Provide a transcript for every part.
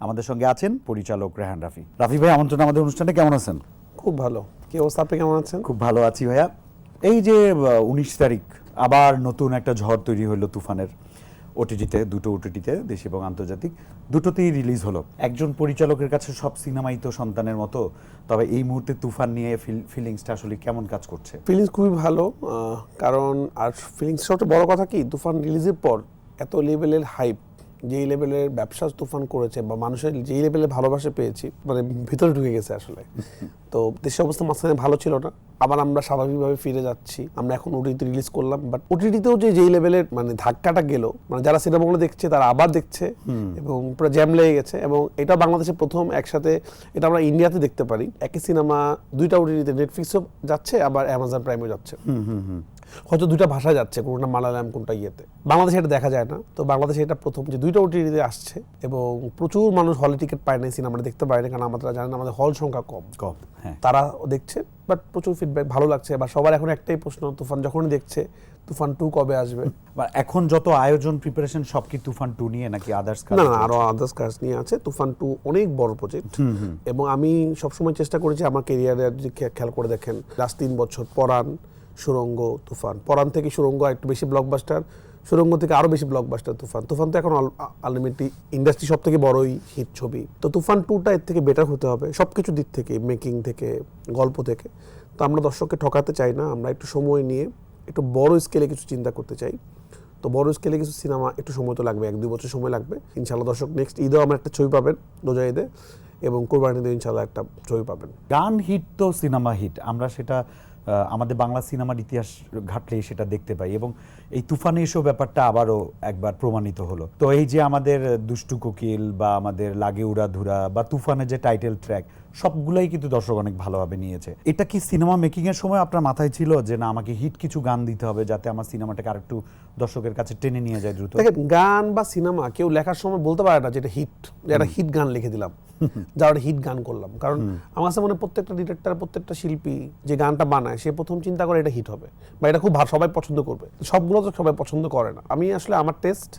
আমাদের সঙ্গে আছেন পরিচালক রেহান রাফি। রাফি ভাই আমন্ত্রণ আমাদের অনুষ্ঠানে কেমন আছেন? খুব ভালো। কি অবস্থা আপনি কেমন আছেন? খুব ভালো আছি ভাইয়া। এই যে উনিশ তারিখ আবার নতুন একটা ঝড় তৈরি হলো তুফানের ওটিটিতে দুটো ওটিটিতে দেশি এবং আন্তর্জাতিক। দুটোতেই রিলিজ হলো। একজন পরিচালকের কাছে সব সিনেমাই তো সন্তানের মতো তবে এই মুহূর্তে তুফান নিয়ে ফিলিংসটা আসলে কেমন কাজ করছে? ফিলিংস খুবই ভালো কারণ আর ফিলিংস সবচেয়ে বড় কথা কি তুফান রিলিজের পর এত লেভেলের হাইপ যেই লেভেলের ব্যবসা তুফান করেছে বা মানুষের যেই লেভেলে ভালোবাসা পেয়েছি মানে ভিতরে ঢুকে গেছে আসলে। তো দেশের অবস্থা মাঝখানে ভালো ছিল না। আবার আমরা স্বাভাবিকভাবে ফিরে যাচ্ছি। আমরা এখন ওটিটি রিলিজ করলাম বাট ওটিটিতেও যে যেই লেভেলের মানে ধাক্কাটা গেল মানে যারা সিনেমাগুলো দেখছে তারা আবার দেখছে এবং পুরো জ্যাম লেগে গেছে এবং এটা বাংলাদেশে প্রথম একসাথে এটা আমরা ইন্ডিয়াতে দেখতে পারি। একই সিনেমা দুইটা ওটিটিতে নেটফ্লিক্সও যাচ্ছে আবার অ্যামাজন প্রাইমও যাচ্ছে। হয়তো দুটা ভাষা যাচ্ছে কোনটা মালায়ালাম কোনটা ইয়েতে। বাংলাদেশে এটা দেখা যায় না। তো বাংলাদেশে এটা প্রথম যে দুইটা ওটিটিতে আসছে এবং প্রচুর মানুষ হলে টিকিট পায় না সিনেমাটা দেখতে পায় না কারণ আমরা জানেন আমাদের হল সংখ্যা কম। কম হ্যাঁ। তারা দেখছে বাট প্রচুর ফিডব্যাক ভালো লাগছে। বা সবার এখন একটাই প্রশ্ন তুফান যখনই দেখছে তুফান টু কবে আসবে? বা এখন যত আয়োজন প্রিপারেশন সব কি তুফান টু নিয়ে নাকি আদার্স না না আরও আদার্স কাজ নিয়ে আছে। তুফান টু অনেক বড় প্রজেক্ট এবং আমি সবসময় চেষ্টা করেছি আমার কেরিয়ারে যদি খেয়াল করে দেখেন লাস্ট তিন বছর পরাণ সুরঙ্গ তুফান। পরাণ থেকে সুরঙ্গ একটু বেশি ব্লকবাস্টার সুরঙ্গ থেকে আরও বেশি ব্লকবাস্টার তুফান। তুফান তো এখন আলটিমেটলি ইন্ডাস্ট্রি সব থেকে বড়ই হিট ছবি। তো তুফান টুটা এর থেকে বেটার হতে হবে সব কিছু দিক থেকে মেকিং থেকে, গল্প থেকে। তো আমরা দর্শককে ঠকাতে চাই না, আমরা একটু সময় নিয়ে একটু বড় স্কেলে কিছু চিন্তা করতে চাই। তো বড় স্কেলে কিছু সিনেমা একটু সময় তো লাগবে, এক দুই বছর সময় লাগবে। ইনশাল্লাহ দর্শক নেক্সট ঈদেও আমরা একটা ছবি পাবেন রোজা ঈদে। এবং কোরবানিতে ইনশাল্লাহ একটা ছবি পাবেন। গান হিট তো সিনেমা হিট আমরা সেটা আমাদের বাংলা সিনেমার ইতিহাস ঘাটলে সেটা দেখতে পাই এবং এই তুফানে এসব ব্যাপারটা আবারও একবার প্রমাণিত হলো। তো এই যে আমাদের দুষ্টু কোকিল বা আমাদের লাগে উড়া ধুরা বা তুফানের যে টাইটেল ট্র্যাক সবগুলাই কিন্তু দর্শক অনেক ভালোভাবে নিয়েছে। এটা কি সিনেমা মেকিং এর সময় আপনার মাথায় ছিল যে না আমাকে হিট কিছু গান দিতে হবে যাতে আমার সিনেমাটাকে আরেকটু দর্শকের কাছে টেনে নিয়ে যায় দ্রুত? দেখেন গান বা সিনেমা কেউ লেখার সময় বলতে পারে না যে এটা হিট একটা হিট গান লিখে দিলাম যা একটা হিট গান করলাম। কারণ আমার কাছে মনে প্রত্যেকটা ডিরেক্টর প্রত্যেকটা শিল্পী যে গানটা বানায় সে প্রথম চিন্তা করে এটা হিট হবে। বা এটা খুব সবাই পছন্দ করবে। সবগুলো তো সবাই পছন্দ করে না। আমি আসলে আমার টেস্ট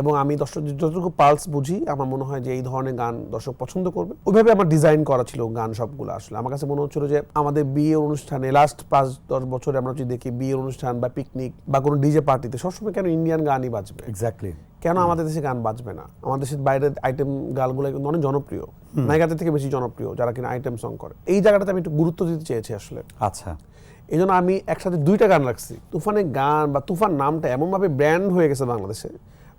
এবং আমি দর্শক যতটুকু পালস বুঝি আমার মনে হয় যে এই ধরনের গান দর্শক পছন্দ করবে। ওইভাবে আমার ডিজাইন করা ছিল। গান সবগুলো আসলে। আমার কাছে মনে হচ্ছিল যে আমাদের বিয়ের অনুষ্ঠানে লাস্ট পাঁচ দশ বছরে আমরা যদি দেখি বিয়ের অনুষ্ঠান বা পিকনিক বা কোনো ডিজে পার্টিতে সবসময় কেন ইন্ডিয়ান গানই বাজবে? এক্স্যাক্টলি কেন আমাদের দেশে গান বাজবে না? আমাদের দেশের বাইরের আইটেম গানগুলো কিন্তু অনেক জনপ্রিয়। নায়িকাদের থেকে বেশি জনপ্রিয় যারা কিনা আইটেম সং করে। এই জায়গাটাতে আমি একটু গুরুত্ব দিতে চেয়েছি আসলে। আচ্ছা। এই জন্য আমি একসাথে দুইটা গান রাখছি। তুফানের গান বা তুফান নামটা এমনভাবে ব্র্যান্ড হয়ে গেছে বাংলাদেশে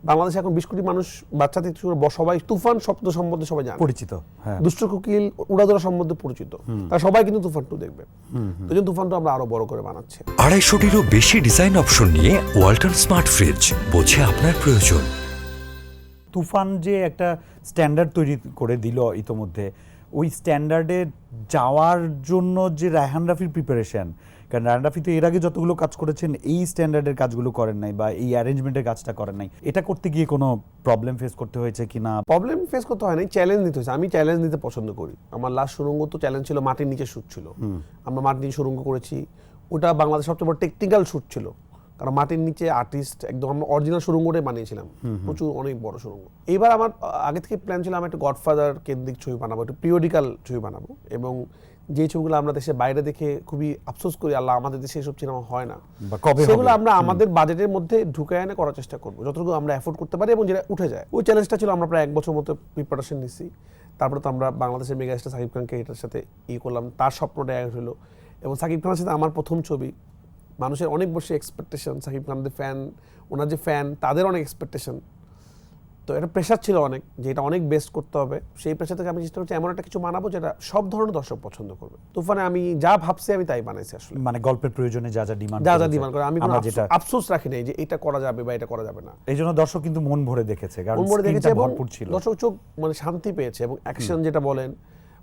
বাংলাদেশে এখন বিশ কোটি মানুষ বাচ্চা থেকে শুরু সবাই তুফান শব্দ সম্বন্ধে সবাই জানে। পরিচিত হ্যাঁ। দুষ্ট কোকিল উড়াদোড়া সম্বন্ধে পরিচিত। তারা সবাই কিন্তু তুফান টু দেখবে। তো জন্য তুফান টু আমরা আরও বড় করে বানাচ্ছি। আড়াইশোটিরও বেশি ডিজাইন অপশন নিয়ে ওয়ালটন স্মার্ট ফ্রিজ বোঝে আপনার প্রয়োজন। তুফান যে একটা স্ট্যান্ডার্ড তৈরি করে দিল ইতোমধ্যে ওই স্ট্যান্ডার্ডে যাওয়ার জন্য যে রায়হান রাফির প্রিপারেশন কারণ রায়হান রাফি তো এর আগে যতগুলো কাজ করেছেন এই স্ট্যান্ডার্ডের কাজগুলো করেন নাই বা এই অ্যারেঞ্জমেন্টের কাজটা করেন নাই। এটা করতে গিয়ে কোনো প্রবলেম ফেস করতে হয়েছে কি না? প্রবলেম ফেস করতে হয় নাই চ্যালেঞ্জ নিতে হয়েছে। আমি চ্যালেঞ্জ নিতে পছন্দ করি। আমার লাস্ট সুরঙ্গ তো চ্যালেঞ্জ ছিল মাটির নিচে শ্যুট ছিল। আমরা মাটির নিচে সুরঙ্গ করেছি। ওটা বাংলাদেশ সবচেয়ে বড় টেকনিক্যাল শ্যুট ছিল। কারণ মাটির নিচে আর্টিস্ট একদম আমরা অরিজিনাল সুরঙ্গটাই বানিয়েছিলাম। প্রচুর অনেক বড় সুরঙ্গ এইবার আমার আগে থেকে প্ল্যান ছিল আমি একটা গডফাদার কেন্দ্রিক ছবি বানাবো একটু পিরিয়ডিক্যাল ছবি বানাবো এবং যে ছবিগুলো আমরা দেশে বাইরে দেখে খুবই আফসোস করি আল্লাহ আমাদের দেশে এসব সিনেমা হয় না? সেগুলো আমরা আমাদের বাজেটের মধ্যে ঢুকে এনে করার চেষ্টা করব যতটুকু আমরা অ্যাফোর্ড করতে পারি এবং যেটা উঠে যায়। ওই চ্যালেঞ্জটা ছিল আমরা প্রায় এক বছর মতো প্রিপারেশন নিছি। তারপরে তো আমরা বাংলাদেশের মেগা স্টার সাকিব খানকে এটার সাথে ই করলাম। তার স্বপ্নটা এক হলো এবং সাকিব খানের সাথে আমার প্রথম ছবি মানুষের অনেক বেশি এক্সপেকটেশন সাকিব খানদের ফ্যান ওনার যে ফ্যান তাদের অনেক এক্সপেকটেশন তো এটা প্রেশার ছিল অনেক যে এটা অনেক বেস্ট করতে হবে। সেই প্রেশার থেকে আমি চেষ্টা করছি এমন একটা কিছু বানাবো যেটা সব ধরনের দর্শক পছন্দ করবে। তুফানে আমি যা ভাবছি আমি তাই বানাইছি আসলে। মানে গল্পের প্রয়োজনে যা যা ডিমান্ড যা যা ডিমান্ড করে আমি কোনো আফসোস- রাখি নাই যে এটা করা যাবে বা এটা করা যাবে না। এই জন্য দর্শক কিন্তু মন ভরে দেখেছে কারণ মন ভরে দেখেছে ভরপুর ছিল। দর্শক চোখ মানে শান্তি পেয়েছে এবং অ্যাকশন যেটা বলেন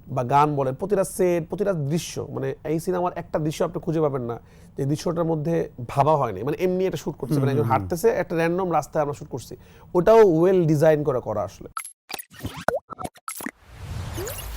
বা গান বলেন প্রতিটা সেট প্রতিটা দৃশ্য মানে এই সিনেমার একটা দৃশ্য আপনি খুঁজে পাবেন না যে দৃশ্যটার মধ্যে ভাবা হয়নি। মানে এমনি একটা শ্যুট করছে মানে একজন হাঁটতেছে একটা র্যান্ডম রাস্তায় আমরা শ্যুট করছি। ওটাও ওয়েল ডিজাইন করে করা আসলে।